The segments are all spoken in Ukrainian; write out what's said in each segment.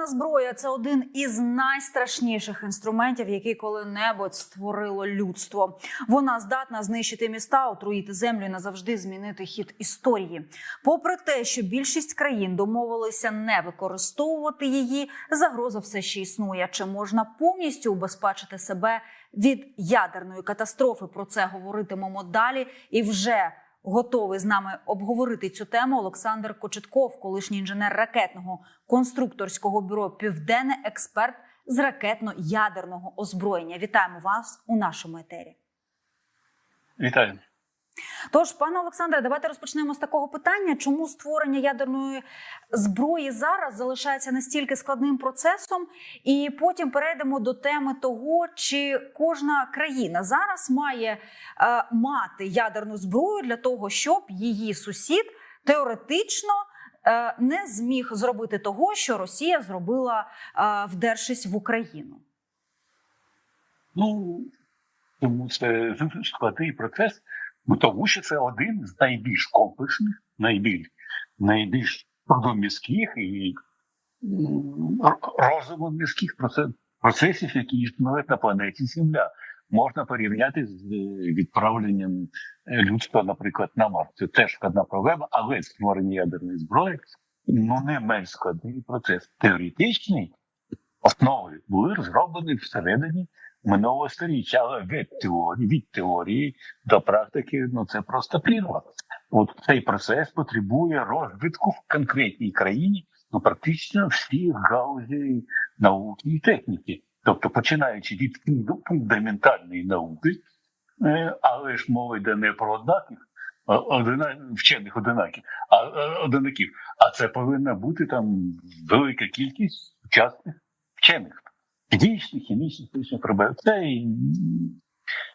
Ядерна зброя це один із найстрашніших інструментів, які коли-небудь створило людство. Вона здатна знищити міста, отруїти землю і назавжди змінити хід історії. Попри те, що більшість країн домовилися не використовувати її, загроза все ще існує. Чи можна повністю убезпечити себе від ядерної катастрофи? Про це говоритимемо далі і вже. Готовий з нами обговорити цю тему Олександр Кочетков, колишній інженер ракетного конструкторського бюро Південне, експерт з ракетно-ядерного озброєння. Вітаємо вас у нашому етері. Вітаю. Тож, пане Олександре, давайте розпочнемо з такого питання: чому створення ядерної зброї зараз залишається настільки складним процесом, і потім перейдемо до теми того, чи кожна країна зараз має е, мати ядерну зброю для того, щоб її сусід теоретично. е, Не зміг зробити того, що Росія зробила, е, вдершись в Україну. Ну тому це складний процес, тому що це один з найбільш комплексних, найбільш найбільш трудомістких і розумом міських процесів, які існують на планеті Земля. Можна порівняти з е, відправленням е, людства, наприклад, на Марс. Це теж складна проблема, але створення ядерної зброї ну не менш складний процес. Теоретичний основи були розроблені всередині минулого сторіччя, але від теорії, від теорії до практики ну це просто прірва. От цей процес потребує розвитку в конкретній країні, ну практично всіх галузей науки і техніки. Тобто, починаючи від фундаментальної науки, е, але ж мова йде не про однаків, а одина, вчених одинаків, а е, одинаків. А це повинна бути там велика кількість сучасних вчених, фізичних, хімічних, фізичних проблем. Це і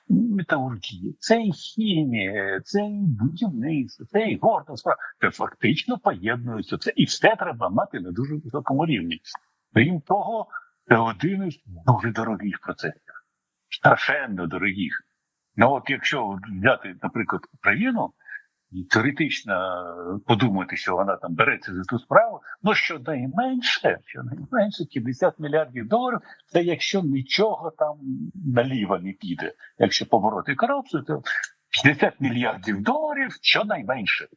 металургія, це і хімія, це і будівництво, це і горда справа. Це фактично поєднується. Це і все треба мати на дуже високому рівні. Крім того, це один із дуже дорогих процесів, страшенно дорогих. Ну от якщо взяти, наприклад, Україну теоретично подумати, що вона там береться за ту справу, ну щонайменше, щонайменше 50 мільярдів доларів, це якщо нічого там наліво не піде. Якщо побороти корупцію, то 50 мільярдів доларів щонайменше.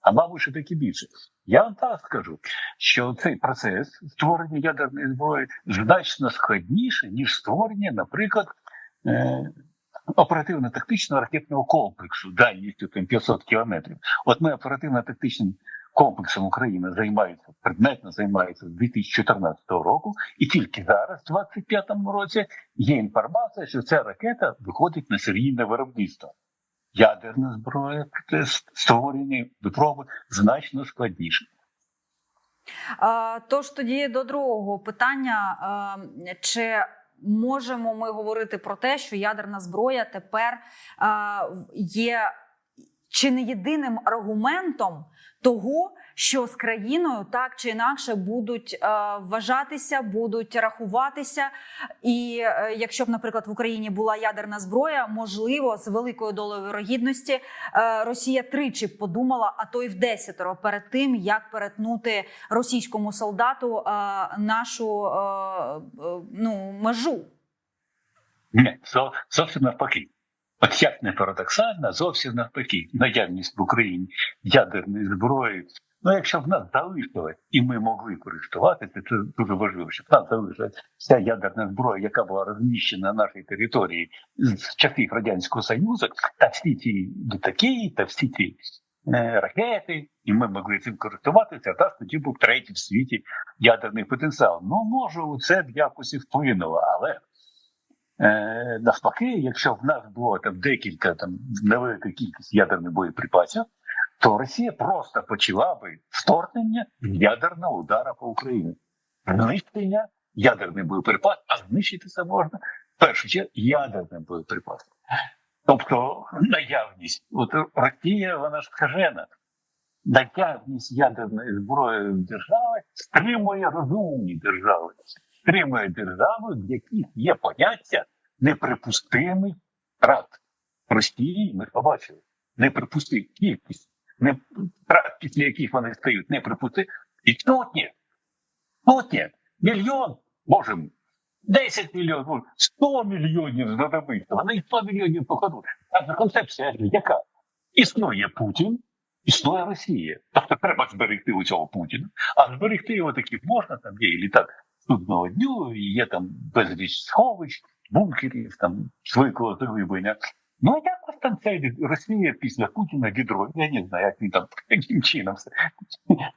А мабуть, що таки більше. Я вам так скажу, що цей процес створення ядерної зброї значно складніше, ніж створення, наприклад, е- оперативно-тактичного ракетного комплексу дальністю там 500 кілометрів. От ми оперативно-тактичним комплексом України займається предметно займається з 2014 року, і тільки зараз, в 2025 році, є інформація, що ця ракета виходить на серійне виробництво. Ядерна зброя створені випробування значно складніше. Тож тоді до другого питання: чи можемо ми говорити про те, що ядерна зброя тепер є чи не єдиним аргументом того, що з країною так чи інакше будуть е, вважатися, будуть рахуватися. І е, якщо б, наприклад, в Україні була ядерна зброя, можливо, з великою долею вирогідності е, Росія тричі подумала, а то й в десятеро перед тим, як перетнути російському солдату нашу ну межу. Ні, зовсім навпаки. От як не парадоксально, зовсім навпаки, наявність в Україні ядерної зброї. Ну, якщо б нас залишили, і ми могли користуватися, це дуже важливо, щоб нас залишилася вся ядерна зброя, яка була розміщена на нашій території з часів радянського союзу, та всі ті літаки, та всі ті е, ракети, і ми могли цим користуватися. Та тоді був третій в світі ядерний потенціал. Ну може, це б якось і вплинуло, але. Е, навпаки, якщо в нас було там декілька там невелика кількість ядерних боєприпасів, то Росія просто почала би вторгнення ядерного удара по Україні. Знищення ядерний боєприпас, а знищити можна в першу чергу ядерним боєприпасом. Тобто наявність, от Росія, вона ж скажена, наявність ядерної зброї в держави стримує розумні держави стримує державу, в яких є поняття неприпустимих втрат. Росії ми побачили неприпустимі кількість не після яких вони стають неприпустимі. І тут ні. Тут ні. Мільйон можемо. 10 мільйонів, може, 100 мільйонів знадобиться. Вони і 100 мільйонів покладуть. А концепція яка? Існує Путін, існує Росія. Тобто треба зберегти у цього Путіна, а зберегти його таки можна, там є і літак судного дню, і є там безліч сховищ, бункерів, там швидкого заглиблення. Ну, якось там ця Росія після Путіна відро. Я не знаю, як він там яким чином все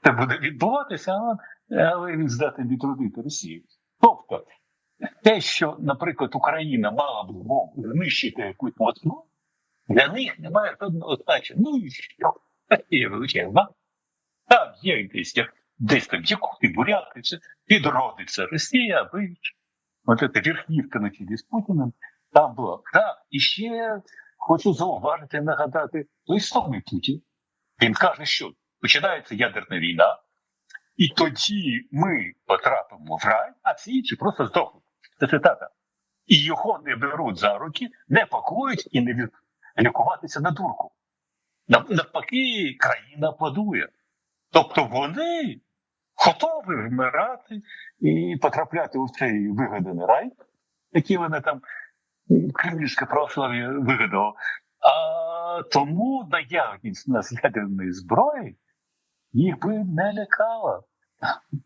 це буде відбуватися, але, він здатний відродити Росію. Тобто, те, що, наприклад, Україна мала б знищити якусь Москву, для них немає жодного значення. Ну і що? Росія величезна. Там є десь, як- десь там Якути, Буряти, це підродиться Росія, ви от ця верхівка на чолі з Путіним, там була. Так, і ще хочу зауважити, нагадати, той самий Путін. Він каже, що починається ядерна війна, і тоді ми потрапимо в рай, а всі інші просто здохнуть. Це цитата. І його не беруть за руки, не пакують і не лікуватися на дурку. Навпаки, країна плодує. Тобто вони готові вмирати і потрапляти у цей вигаданий рай, який вони там кремлівське православ'я вигадало. А тому наявність нас ядерної зброї їх би не лякала.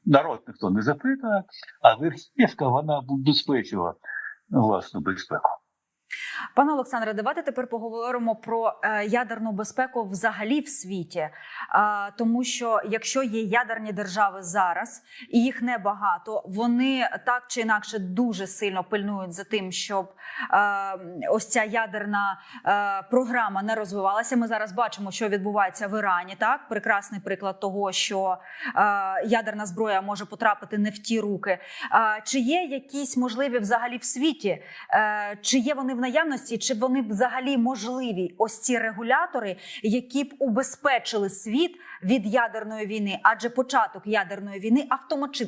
Народ ніхто не запитує, а верхівка вона обезпечила власну безпеку. Пане Олександре, давайте тепер поговоримо про е, ядерну безпеку взагалі в світі. Тому що якщо є ядерні держави зараз, і їх небагато, вони так чи інакше дуже сильно пильнують за тим, щоб е, ось ця ядерна е, програма не розвивалася. Ми зараз бачимо, що відбувається в Ірані. Так, прекрасний приклад того, що е, ядерна зброя може потрапити не в ті руки. Чи є якісь можливі взагалі в світі? Е, чи є вони в наявності, чи вони взагалі можливі? Ось ці регулятори, які б убезпечили світ від ядерної війни, адже початок ядерної війни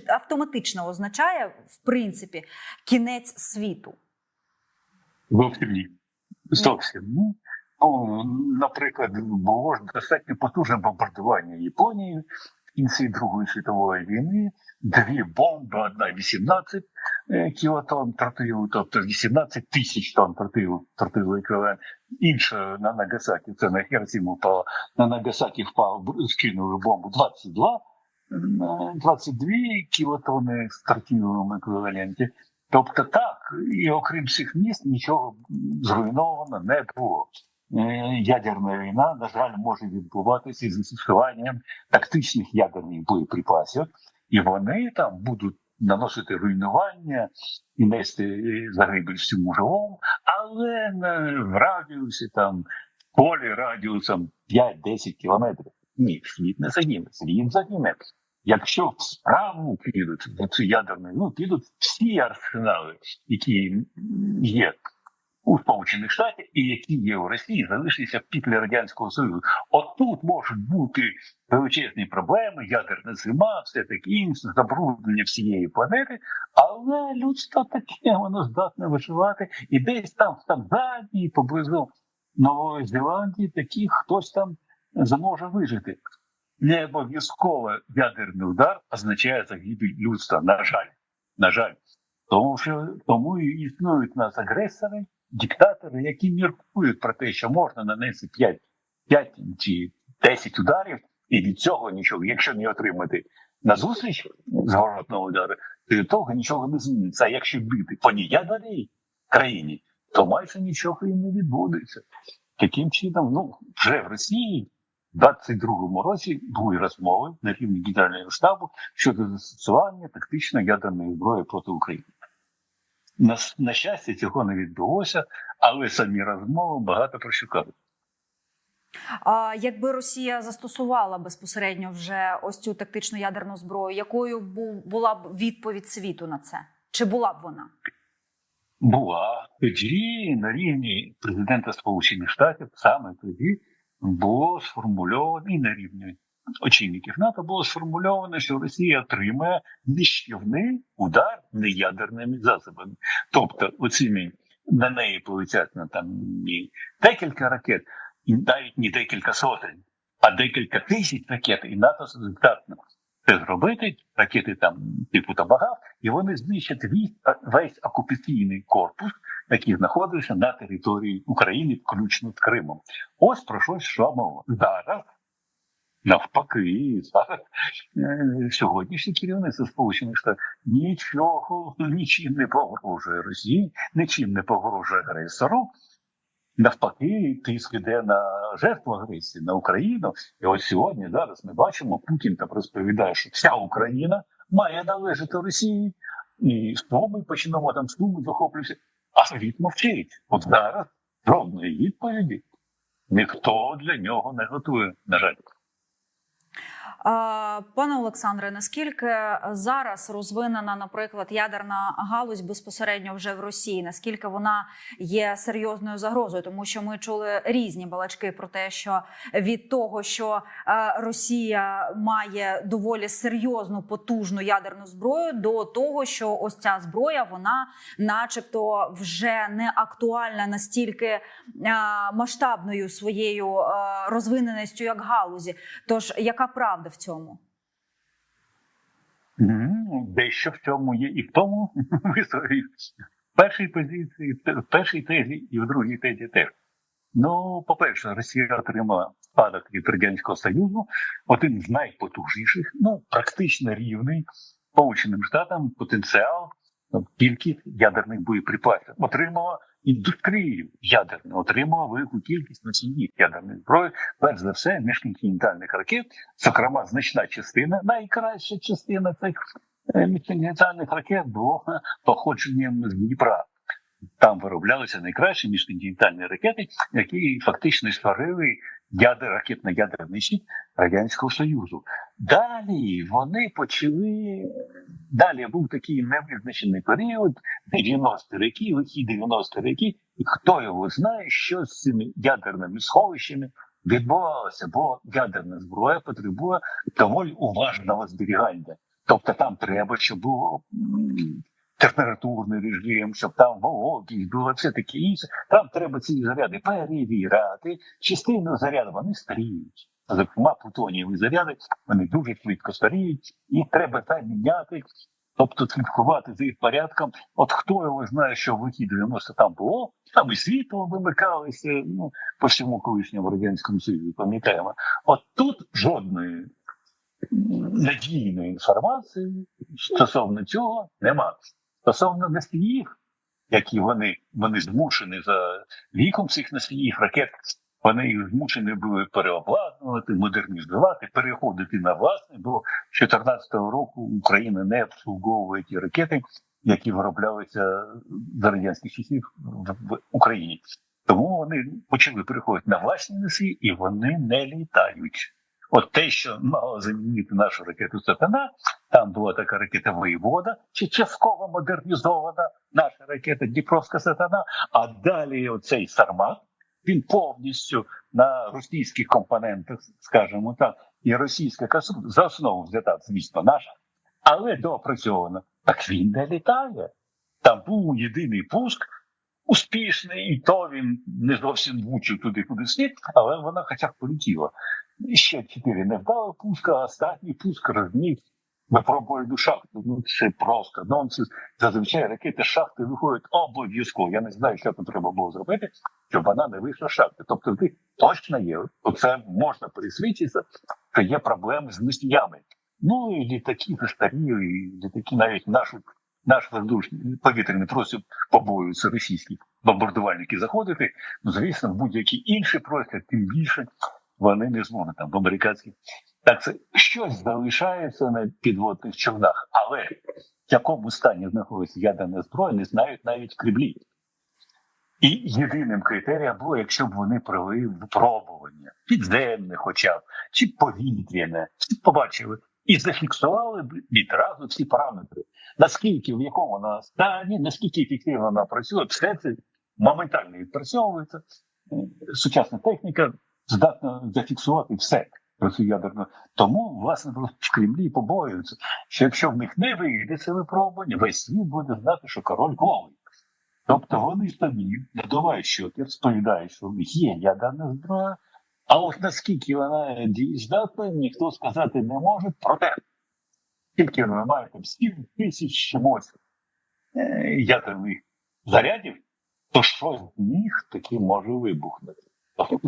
автоматично означає в принципі кінець світу. Зовсім ні. Зовсім ні. Ну, наприклад, було ж достатньо потужне бомбардування Японії в кінці Другої світової війни. Дві бомби, одна 18 е, кілотон тротилу, тобто 18 тисяч тонн тротилу, тротилу еквівалент. Інша на Нагасакі, це на Хіросіму впало, на Нагасакі впав, скинули бомбу 22, 22 кілотони з тротиловому еквіваленті. Тобто так, і окрім цих міст нічого зруйновано не було. Е, Ядерна війна, на жаль, може відбуватися з застосуванням тактичних ядерних боєприпасів, і вони там будуть наносити руйнування і нести загибель всьому живому, але в радіусі там полі радіусом 5-10 кілометрів. Ні, світ не загине, світ загине. Якщо в справу підуть в цю ядерну, ну підуть всі арсенали, які є у Сполучених Штатах і які є у Росії, залишилися після радянського союзу. Отут можуть бути величезні проблеми, ядерна зима, все таке інше, забруднення всієї планети. Але людство таке воно здатне виживати, і десь там в Танзанії, поблизу Нової Зеландії, такі хтось там зможе вижити. Не обов'язково ядерний удар означає загибель людства. На жаль, на жаль, тому що тому і існують нас агресори, диктатори, які міркують про те, що можна нанести 5, 5 чи 10 ударів, і від цього нічого, якщо не отримати на зустріч зворотного удару, то від того нічого не зміниться. А якщо бити по неядерній країні, то майже нічого і не відбудеться. Таким чином, ну вже в Росії. У 22-му році були розмови на рівні Генерального штабу щодо застосування тактичної ядерної зброї проти України. На, на щастя, цього не відбулося, але самі розмови багато про що кажуть. А якби Росія застосувала безпосередньо вже ось цю тактичну ядерну зброю, якою бу- була б відповідь світу на це? Чи була б вона? Була тоді на рівні президента Сполучених Штатів, саме тоді було сформульовано і на рівні очільників НАТО було сформульовано, що Росія отримає нищівний удар неядерними засобами. Тобто, оціми на неї полетять на там не декілька ракет, і навіть не декілька сотень, а декілька тисяч ракет, і НАТО здатно це зробити, ракети там типу Табагав, і вони знищать весь, весь окупаційний корпус, який знаходився на території України, включно з Кримом. Ось про що йшла мова. Зараз, навпаки, зараз е, сьогоднішнє керівництво Сполучених Штатів нічого нічим не погрожує Росії, нічим не погрожує агресору. Навпаки, тиск іде на жертву агресії на Україну. І ось сьогодні зараз ми бачимо, Путін там розповідає, що вся Україна має належати Росії, і ми почнемо там стуми захоплюватися. А світ мовчить. От зараз жодної відповіді ніхто для нього не готує. На жаль. Пане Олександре, наскільки зараз розвинена, наприклад, ядерна галузь безпосередньо вже в Росії? Наскільки вона є серйозною загрозою? Тому що ми чули різні балачки про те, що від того, що е, Росія має доволі серйозну потужну ядерну зброю, до того, що ось ця зброя, вона, начебто, вже не актуальна настільки е, масштабною своєю е, розвиненістю, як галузі. Тож яка правда в цьому? Дещо в цьому є і в тому вислові. В першій позиції, в першій тезі і в другій тезі теж. Ну, по-перше, Росія отримала спадок від Радянського Союзу, один з найпотужніших, ну, практично рівний Сполученим Штатам потенціал, ну, кількість ядерних боєприпасів. Отримала індустрію ядерну, отримала велику кількість носіїв ядерної зброї, перш за все, міжконтинентальних ракет, зокрема, значна частина, найкраща частина цих е, міжконтинентальних ракет була походженням з Дніпра. Там вироблялися найкращі міжконтинентальні ракети, які фактично створили ядер, ракетно-ядерний щит Радянського Союзу. Далі вони почали. Далі був такий невизначений період, 90-ті роки, лихі 90-ті роки, і хто його знає, що з цими ядерними сховищами відбувалося, бо ядерна зброя потребує доволі уважного зберігання. Тобто там треба, щоб було температурний режим, щоб там вологість було все таке інше. Там треба ці заряди перевіряти. Частину заряду вони старіють. Зокрема, плутонієві заряди вони дуже швидко старіють, їх треба заміняти. Тобто слідкувати за їх порядком. От хто його знає, що в лихі 90 там було, там і світло вимикалося, ну, по всьому колишньому радянському Союзі, пам'ятаємо. От тут жодної надійної інформації стосовно цього нема. Стосовно носіїв, які вони, вони змушені за віком цих носіїв ракет, вони їх змушені були переобладнувати, модернізувати, переходити на власне, бо з 2014 року Україна не обслуговує ті ракети, які вироблялися за радянських часів в Україні. Тому вони почали переходити на власні носії і вони не літають. От те, що мало замінити нашу ракету Сатана, там була така ракета Воєвода, чи частково модернізована наша ракета Дніпровська Сатана, а далі оцей Сармат, він повністю на російських компонентах, скажімо так, і російська касу за основу взята, звісно, наша, але доопрацьована. Так він не літає. Там був єдиний пуск, успішний, і то він не зовсім влучив туди, куди слід, але вона хоча б полетіла. Ще чотири невдали пуска, а останній пуск розніс випробувальну шахту. Ну це просто нонсенс. Зазвичай ракети шахти виходять обов'язково. Я не знаю, що там треба було зробити, щоб вона не вийшла з шахти. Тобто, ти точно є. Оце можна присвідчитися, що є проблеми з носіями. Ну і літаки старі, і літаки навіть нашу. Наш воздушний повітряний простір побоюються російські бомбардувальники заходити. Ну, звісно, будь-який інший простір, тим більше вони не зможуть там в американських. Так це щось залишається на підводних човнах, але в якому стані знаходиться ядерна зброя, не знають навіть кремлі. І єдиним критерієм було, якщо б вони провели випробування, підземне, хоча б, чи повітряне, побачили і зафіксували б відразу всі параметри. Наскільки в якому вона стані, наскільки ефективно вона працює, все це моментально відпрацьовується. Сучасна техніка здатна зафіксувати все цю ядерну. Тому, власне, в Кремлі побоюються, що якщо в них не вийде це випробування, весь світ буде знати, що король голий. Тобто вони собі надувають щоки, розповідають, що в них є ядерна зброя, а от наскільки вона дієздатна, ніхто сказати не може. Проте Тільки ви маєте 7 тисяч чимось е, ядерних зарядів, то щось з них таки може вибухнути.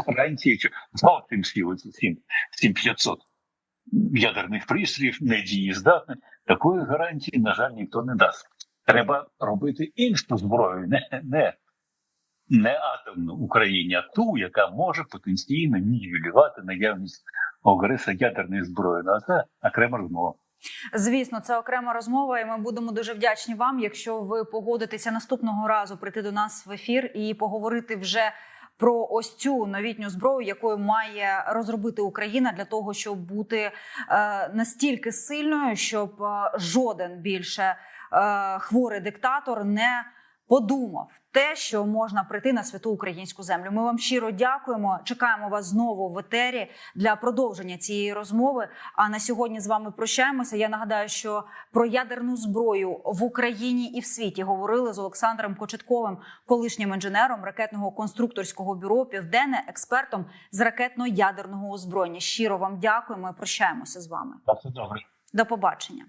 Гарантії, зовсім всі 7, 7500 ядерних пристроїв недієздатних, такої гарантії, на жаль, ніхто не дасть. Треба робити іншу зброю, не, не, не атомну Україні, а ту, яка може потенційно нівелювати наявність агреса ядерної зброї. Ну, а це окрема розмова. Звісно, це окрема розмова, і ми будемо дуже вдячні вам, якщо ви погодитеся наступного разу прийти до нас в ефір і поговорити вже. Про ось цю новітню зброю, якою має розробити Україна для того, щоб бути е, настільки сильною, щоб е, жоден більше е, хворий диктатор не подумав те, що можна прийти на святу українську землю. Ми вам щиро дякуємо. Чекаємо вас знову в етері для продовження цієї розмови. А на сьогодні з вами прощаємося. Я нагадаю, що про ядерну зброю в Україні і в світі говорили з Олександром Кочетковим, колишнім інженером ракетного конструкторського бюро, південне експертом з ракетно-ядерного озброєння. Щиро вам дякуємо. і Прощаємося з вами. Добре. До побачення.